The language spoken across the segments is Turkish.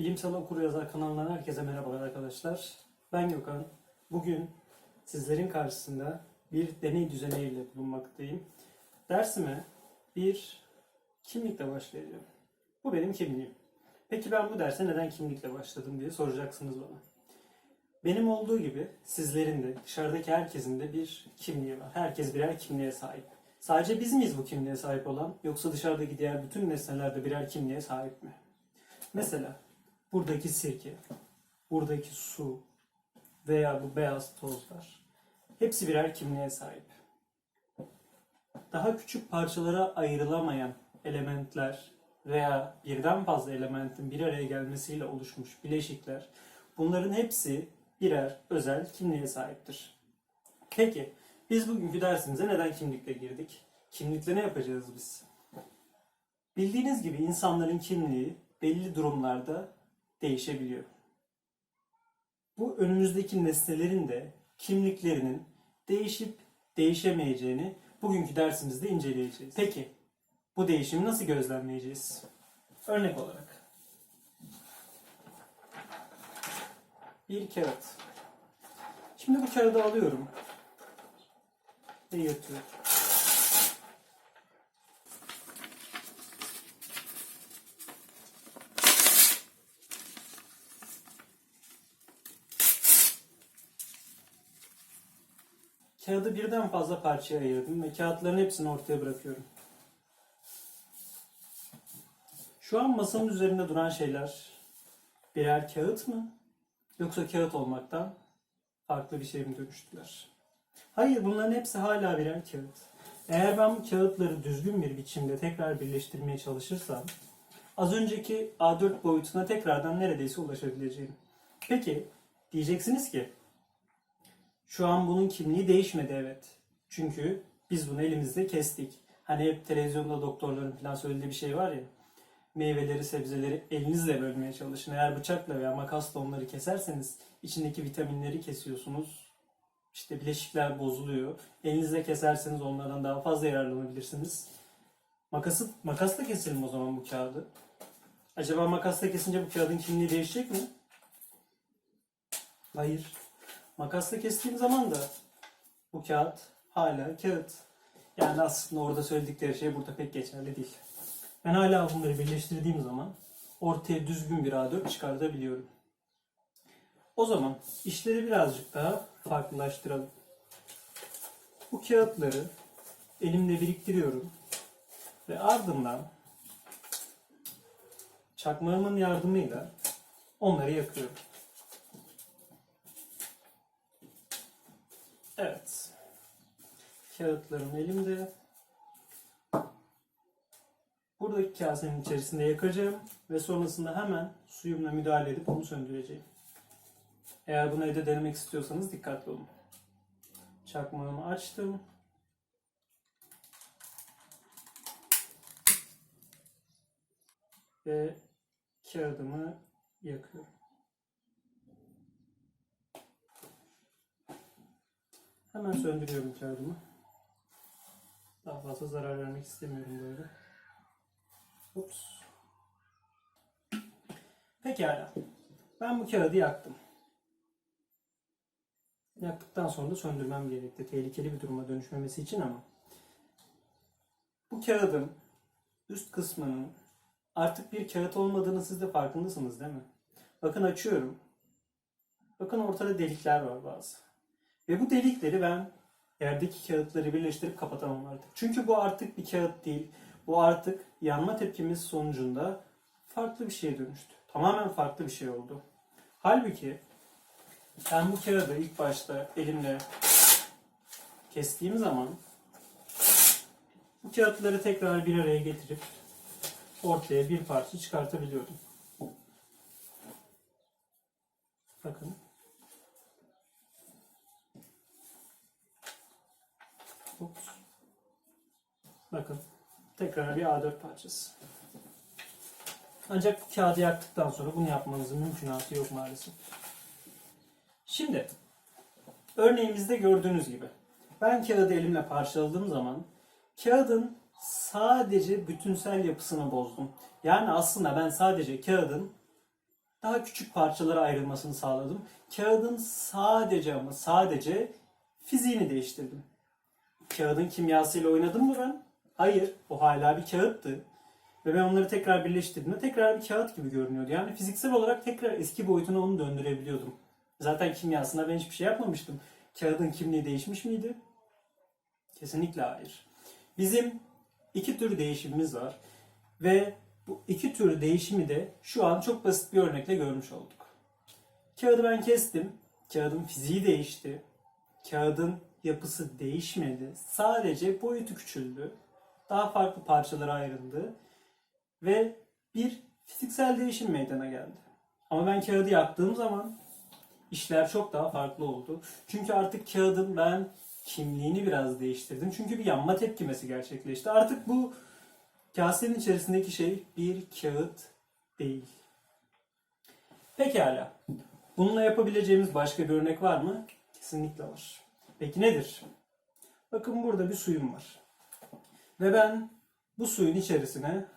Bilimsel Okuryazar kanalından herkese merhabalar arkadaşlar. Ben Gökhan. Bugün sizlerin karşısında bir deney düzeneğiyle bulunmaktayım. Dersime bir kimlikle başlayacağım. Bu benim kimliğim. Peki ben bu derse neden kimlikle başladım diye soracaksınız bana. Benim olduğu gibi sizlerin de dışarıdaki herkesin de bir kimliği var. Herkes birer kimliğe sahip. Sadece biz miyiz bu kimliğe sahip olan yoksa dışarıdaki diğer bütün nesneler de birer kimliğe sahip mi? Mesela buradaki sirke, buradaki su veya bu beyaz tozlar hepsi birer kimliğe sahip. Daha küçük parçalara ayrılamayan elementler veya birden fazla elementin bir araya gelmesiyle oluşmuş bileşikler bunların hepsi birer özel kimliğe sahiptir. Peki biz bugünkü dersimize neden kimlikle girdik? Kimlikle ne yapacağız biz? Bildiğiniz gibi insanların kimliği belli durumlarda değişebiliyor. Bu önümüzdeki nesnelerin de kimliklerinin değişip değişemeyeceğini bugünkü dersimizde inceleyeceğiz. Peki bu değişimi nasıl gözlemleyeceğiz? Örnek olarak bir kağıt. Şimdi bu kağıdı alıyorum ve yırtıyorum. Kağıdı birden fazla parçaya ayırdım ve kağıtların hepsini ortaya bırakıyorum. Şu an masanın üzerinde duran şeyler birer kağıt mı? Yoksa kağıt olmaktan farklı bir şey mi dönüştüler? Hayır bunların hepsi hala birer kağıt. Eğer ben bu kağıtları düzgün bir biçimde tekrar birleştirmeye çalışırsam az önceki A4 boyutuna tekrardan neredeyse ulaşabileceğim. Peki diyeceksiniz ki şu an bunun kimliği değişmedi evet. Çünkü biz bunu elimizde kestik. Hani hep televizyonda doktorların falan söylediği bir şey var ya. Meyveleri, sebzeleri elinizle bölmeye çalışın. Eğer bıçakla veya makasla onları keserseniz içindeki vitaminleri kesiyorsunuz. İşte bileşikler bozuluyor. Elinizle keserseniz onlardan daha fazla yararlanabilirsiniz. Makası, makasla keselim o zaman bu kağıdı. Acaba makasla kesince bu kağıdın kimliği değişecek mi? Hayır. Makasla kestiğim zaman da bu kağıt hala kağıt. Yani aslında orada söyledikleri şey burada pek geçerli değil. Ben hala bunları birleştirdiğim zaman ortaya düzgün bir A4 çıkartabiliyorum. O zaman işleri birazcık daha farklılaştıralım. Bu kağıtları elimde biriktiriyorum ve ardından çakmağımın yardımıyla onları yakıyorum. Kağıtlarım elimde. Buradaki kasenin içerisinde yakacağım ve sonrasında hemen suyumla müdahale edip onu söndüreceğim. Eğer bunu evde denemek istiyorsanız dikkatli olun. Çakmağımı açtım. Ve kağıdımı yakıyorum. Hemen söndürüyorum kağıdımı. Daha fazla zarar vermek istemiyorum böyle. Ups. Pekala. Ben bu kağıdı yaktım. Yaktıktan sonra da söndürmem gerekti. Tehlikeli bir duruma dönüşmemesi için ama. Bu kağıdın üst kısmının artık bir kağıt olmadığını siz de farkındasınız değil mi? Bakın açıyorum. Bakın ortada delikler var bazı. Ve bu delikleri ben yerdeki kağıtları birleştirip kapatamam artık. Çünkü bu artık bir kağıt değil. Bu artık yanma tepkimiz sonucunda farklı bir şeye dönüştü. Tamamen farklı bir şey oldu. Halbuki ben bu kağıdı ilk başta elimle kestiğim zaman bu kağıtları tekrar bir araya getirip ortaya bir parça çıkartabiliyordum. Bakın. Bakın. Tekrar bir A4 parçası. Ancak bu kağıdı yaktıktan sonra bunu yapmanızın mümkünatı yok maalesef. Şimdi örneğimizde gördüğünüz gibi ben kağıdı elimle parçaladığım zaman kağıdın sadece bütünsel yapısını bozdum. Yani aslında ben sadece kağıdın daha küçük parçalara ayrılmasını sağladım. Kağıdın sadece ama sadece fiziğini değiştirdim. Kağıdın kimyasıyla oynadım mı ben? Hayır. O hala bir kağıttı. Ve ben onları tekrar birleştirdiğimde tekrar bir kağıt gibi görünüyordu. Yani fiziksel olarak tekrar eski boyutuna onu döndürebiliyordum. Zaten kimyasında ben hiçbir şey yapmamıştım. Kağıdın kimliği değişmiş miydi? Kesinlikle hayır. Bizim iki tür değişimimiz var. Ve bu iki tür değişimi de şu an çok basit bir örnekle görmüş olduk. Kağıdı ben kestim. Kağıdın fiziği değişti. Kağıdın yapısı değişmedi. Sadece boyutu küçüldü. Daha farklı parçalara ayrıldı. Ve bir fiziksel değişim meydana geldi. Ama ben kağıdı yaktığım zaman işler çok daha farklı oldu. Çünkü artık kağıdın ben kimliğini biraz değiştirdim. Çünkü bir yanma tepkimesi gerçekleşti. Artık bu kasenin içerisindeki şey bir kağıt değil. Pekala. Bununla yapabileceğimiz başka bir örnek var mı? Kesinlikle var. Peki nedir? Bakın burada bir suyum var. Ve ben bu suyun içerisine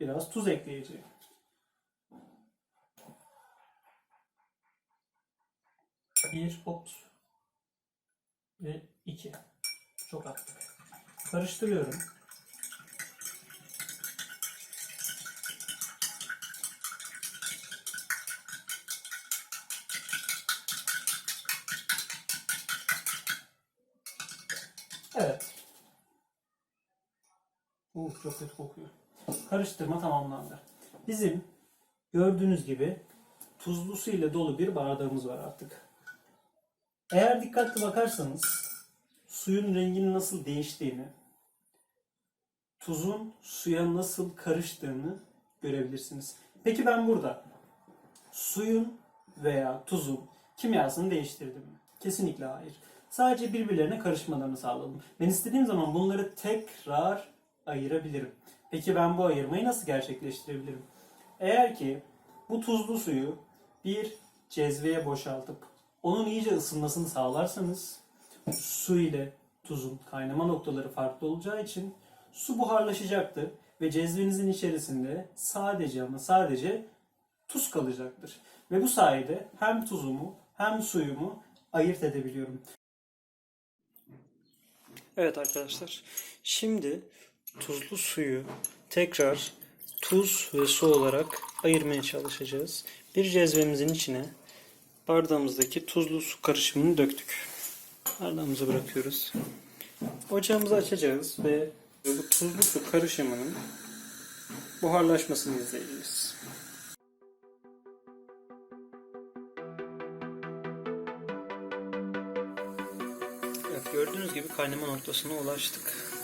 biraz tuz ekleyeceğim. Bir, ops. Ve iki. Çok attık. Karıştırıyorum. Uf çok kötü kokuyor. Karıştırma tamamlandı. Bizim gördüğünüz gibi tuzlu su ile dolu bir bardağımız var artık. Eğer dikkatli bakarsanız suyun renginin nasıl değiştiğini, tuzun suya nasıl karıştığını görebilirsiniz. Peki ben burada suyun veya tuzun kimyasını değiştirdim mi? Kesinlikle hayır. Sadece birbirlerine karışmalarını sağladım. Ben istediğim zaman bunları tekrar ayırabilirim. Peki ben bu ayırmayı nasıl gerçekleştirebilirim? Eğer ki bu tuzlu suyu bir cezveye boşaltıp onun iyice ısınmasını sağlarsanız su ile tuzun kaynama noktaları farklı olacağı için su buharlaşacaktır ve cezvenizin içerisinde sadece ama sadece tuz kalacaktır. Ve bu sayede hem tuzumu hem suyumu ayırt edebiliyorum. Evet arkadaşlar. Şimdi tuzlu suyu tekrar tuz ve su olarak ayırmaya çalışacağız. Bir cezvemizin içine bardağımızdaki tuzlu su karışımını döktük. Bardağımıza bırakıyoruz. Ocağımızı açacağız ve bu tuzlu su karışımının buharlaşmasını izleyeceğiz. Evet, gördüğünüz gibi kaynama noktasına ulaştık.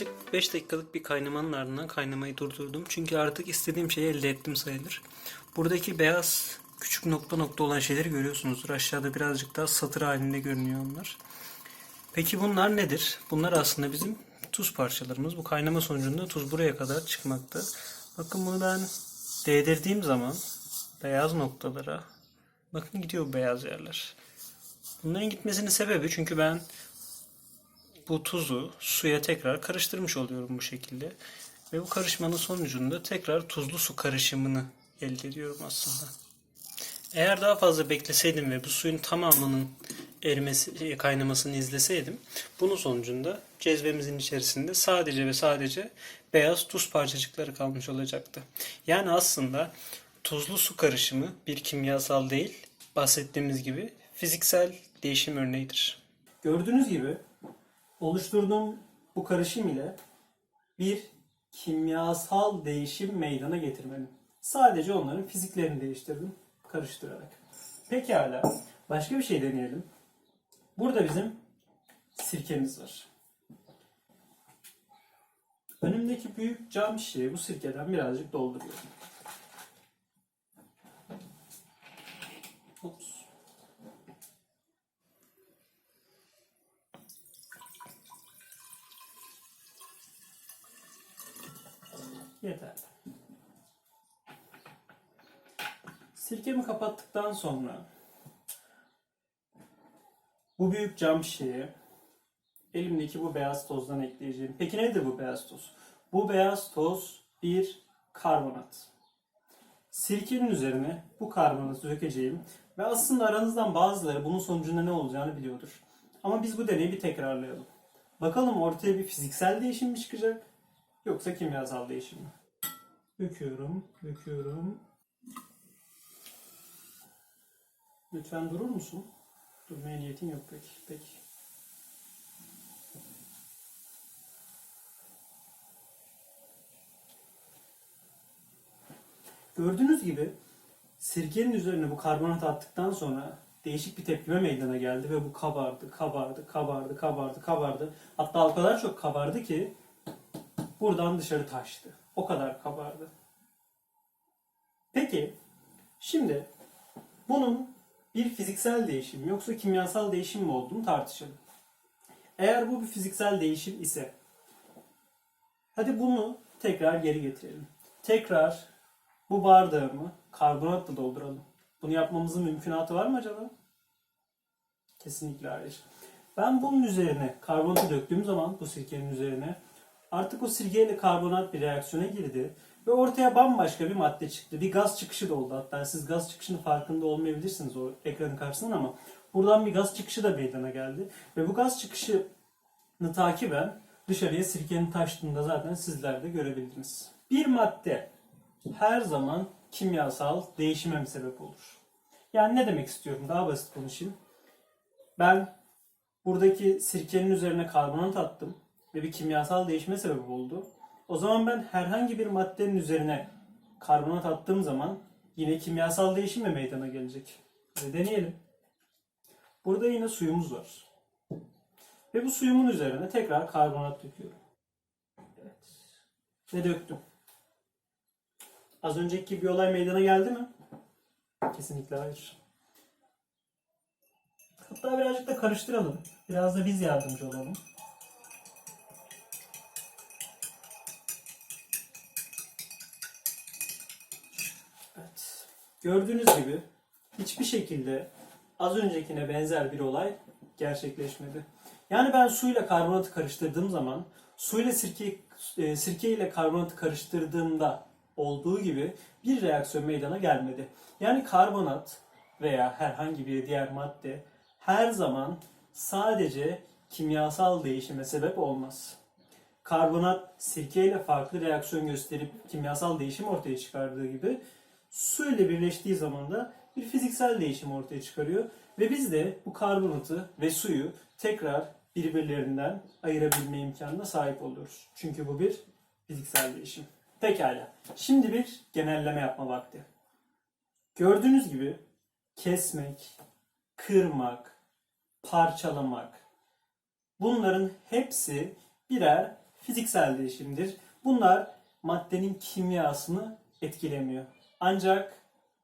Yaklaşık 5 dakikalık bir kaynamanın ardından kaynamayı durdurdum. Çünkü artık istediğim şeyi elde ettim sayılır. Buradaki beyaz küçük nokta nokta olan şeyleri görüyorsunuzdur. Aşağıda birazcık daha satır halinde görünüyor onlar. Peki bunlar nedir? Bunlar aslında bizim tuz parçalarımız. Bu kaynama sonucunda tuz buraya kadar çıkmakta. Bakın bunu ben değdirdiğim zaman beyaz noktalara bakın gidiyor beyaz yerler. Bunların gitmesinin sebebi çünkü ben bu tuzu suya tekrar karıştırmış oluyorum bu şekilde. Ve bu karışmanın sonucunda tekrar tuzlu su karışımını elde ediyorum aslında. Eğer daha fazla bekleseydim ve bu suyun tamamının erimesi, kaynamasını izleseydim, bunun sonucunda cezvemizin içerisinde sadece ve sadece beyaz tuz parçacıkları kalmış olacaktı. Yani aslında tuzlu su karışımı bir kimyasal değil, bahsettiğimiz gibi fiziksel değişim örneğidir. Gördüğünüz gibi oluşturduğum bu karışım ile bir kimyasal değişim meydana getirmedim. Sadece onların fiziklerini değiştirdim karıştırarak. Pekala. Başka bir şey deneyelim. Burada bizim sirkemiz var. Önümdeki büyük cam şişeye bu sirkeden birazcık dolduruyorum. Ups. Yeterli. Sirkemi kapattıktan sonra bu büyük cam şişeye elimdeki bu beyaz tozdan ekleyeceğim. Peki nedir bu beyaz toz? Bu beyaz toz bir karbonat. Sirkenin üzerine bu karbonatı dökeceğim ve aslında aranızdan bazıları bunun sonucunda ne olacağını biliyordur. Ama biz bu deneyi bir tekrarlayalım. Bakalım ortaya bir fiziksel değişim mi çıkacak yoksa kimyasal değişim mi? Döküyorum, döküyorum. Lütfen durur musun? Durmaya niyetin yok peki. Peki. Gördüğünüz gibi sirkenin üzerine bu karbonat attıktan sonra değişik bir tepkime meydana geldi ve bu kabardı, kabardı, kabardı, kabardı, kabardı. Hatta o kadar çok kabardı ki buradan dışarı taştı. O kadar kabardı. Peki, şimdi bunun bir fiziksel değişim yoksa kimyasal değişim mi olduğunu tartışalım. Eğer bu bir fiziksel değişim ise hadi bunu tekrar geri getirelim. Tekrar bu bardağımı karbonatla dolduralım. Bunu yapmamızın mümkünatı var mı acaba? Kesinlikle hayır. Ben bunun üzerine karbonatı döktüğüm zaman bu sirkenin üzerine artık o sirkeyle karbonat bir reaksiyona girdi ve ortaya bambaşka bir madde çıktı. Bir gaz çıkışı da oldu. Hatta siz gaz çıkışının farkında olmayabilirsiniz o ekranın karşısında ama buradan bir gaz çıkışı da meydana geldi. Ve bu gaz çıkışını takiben dışarıya sirkenin taştığında zaten sizler de görebildiniz. Bir madde her zaman kimyasal değişime mi sebep olur? Yani ne demek istiyorum? Daha basit konuşayım. Ben buradaki sirkenin üzerine karbonat attım ve bir kimyasal değişime sebep oldu. O zaman ben herhangi bir maddenin üzerine karbonat attığım zaman yine kimyasal değişim mi meydana gelecek? Hadi deneyelim. Burada yine suyumuz var. Ve bu suyumun üzerine tekrar karbonat döküyorum. Evet. Ve döktüm. Az önceki bir olay meydana geldi mi? Kesinlikle hayır. Hatta birazcık da karıştıralım. Biraz da biz yardımcı olalım. Gördüğünüz gibi hiçbir şekilde az öncekine benzer bir olay gerçekleşmedi. Yani ben suyla karbonatı karıştırdığım zaman suyla sirke, e, sirke ile karbonatı karıştırdığımda olduğu gibi bir reaksiyon meydana gelmedi. Yani karbonat veya herhangi bir diğer madde her zaman sadece kimyasal değişime sebep olmaz. Karbonat sirke ile farklı reaksiyon gösterip kimyasal değişim ortaya çıkardığı gibi su ile birleştiği zaman da bir fiziksel değişim ortaya çıkarıyor. Ve biz de bu karbonatı ve suyu tekrar birbirlerinden ayırabilme imkanına sahip oluyoruz. Çünkü bu bir fiziksel değişim. Pekala. Şimdi bir genelleme yapma vakti. Gördüğünüz gibi kesmek, kırmak, parçalamak bunların hepsi birer fiziksel değişimdir. Bunlar maddenin kimyasını etkilemiyor. Ancak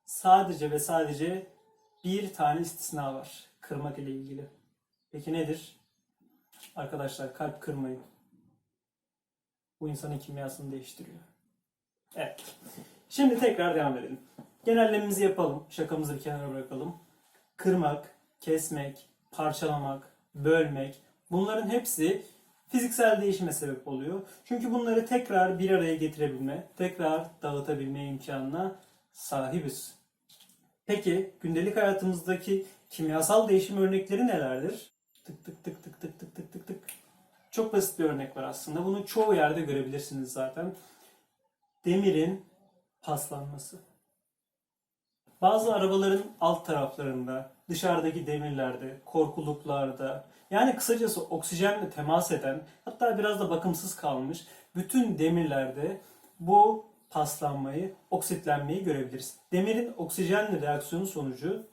sadece ve sadece bir tane istisna var kırmak ile ilgili. Peki nedir? Arkadaşlar kalp kırmayın. Bu insanın kimyasını değiştiriyor. Evet. Şimdi tekrar devam edelim. Genellememizi yapalım. Şakamızı bir kenara bırakalım. Kırmak, kesmek, parçalamak, bölmek bunların hepsi fiziksel değişime sebep oluyor. Çünkü bunları tekrar bir araya getirebilme, tekrar dağıtabilme imkanına sahibiz. Peki gündelik hayatımızdaki kimyasal değişim örnekleri nelerdir? Tık tık tık tık tık tık tık tık tık. Çok basit bir örnek var aslında. Bunu çoğu yerde görebilirsiniz zaten. Demirin paslanması. Bazı arabaların alt taraflarında, dışarıdaki demirlerde, korkuluklarda, yani kısacası oksijenle temas eden, hatta biraz da bakımsız kalmış bütün demirlerde bu paslanmayı, oksitlenmeyi görebiliriz. Demirin oksijenle reaksiyonu sonucu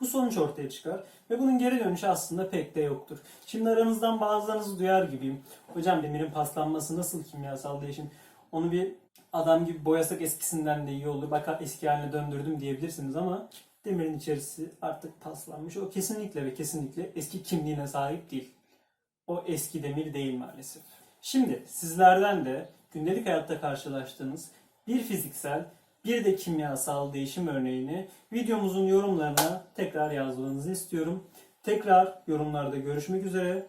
bu sonuç ortaya çıkar ve bunun geri dönüşü aslında pek de yoktur. Şimdi aranızdan bazılarınızı duyar gibiyim. Hocam demirin paslanması nasıl kimyasal değişim? Onu bir adam gibi boyasak eskisinden de iyi olur. Bak eski haline döndürdüm diyebilirsiniz ama demirin içerisi artık paslanmış. O kesinlikle ve kesinlikle eski kimliğine sahip değil. O eski demir değil maalesef. Şimdi sizlerden de gündelik hayatta karşılaştığınız bir fiziksel bir de kimyasal değişim örneğini videomuzun yorumlarına tekrar yazmanızı istiyorum. Tekrar yorumlarda görüşmek üzere.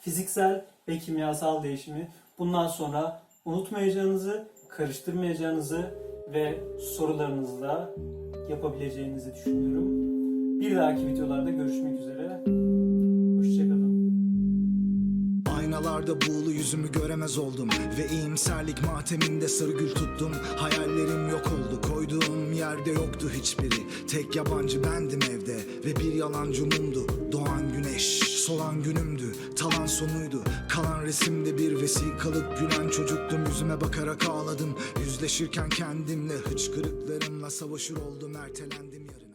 Fiziksel ve kimyasal değişimi bundan sonra unutmayacağınızı, karıştırmayacağınızı ve sorularınızla yapabileceğinizi düşünüyorum. Bir dahaki videolarda görüşmek üzere. Aynalarda buğulu yüzümü göremez oldum. Ve iyimserlik mateminde sarı gül tuttum. Hayallerim yok oldu koyduğum yerde yoktu hiçbiri. Tek yabancı bendim evde ve bir yalancı mumdu Doğan güneş solan günümdü talan sonuydu. Kalan resimde bir vesikalık gülen çocuktum. Yüzüme bakarak ağladım. Yüzleşirken kendimle Hıçkırıklarımla savaşır oldum ertelendim yarın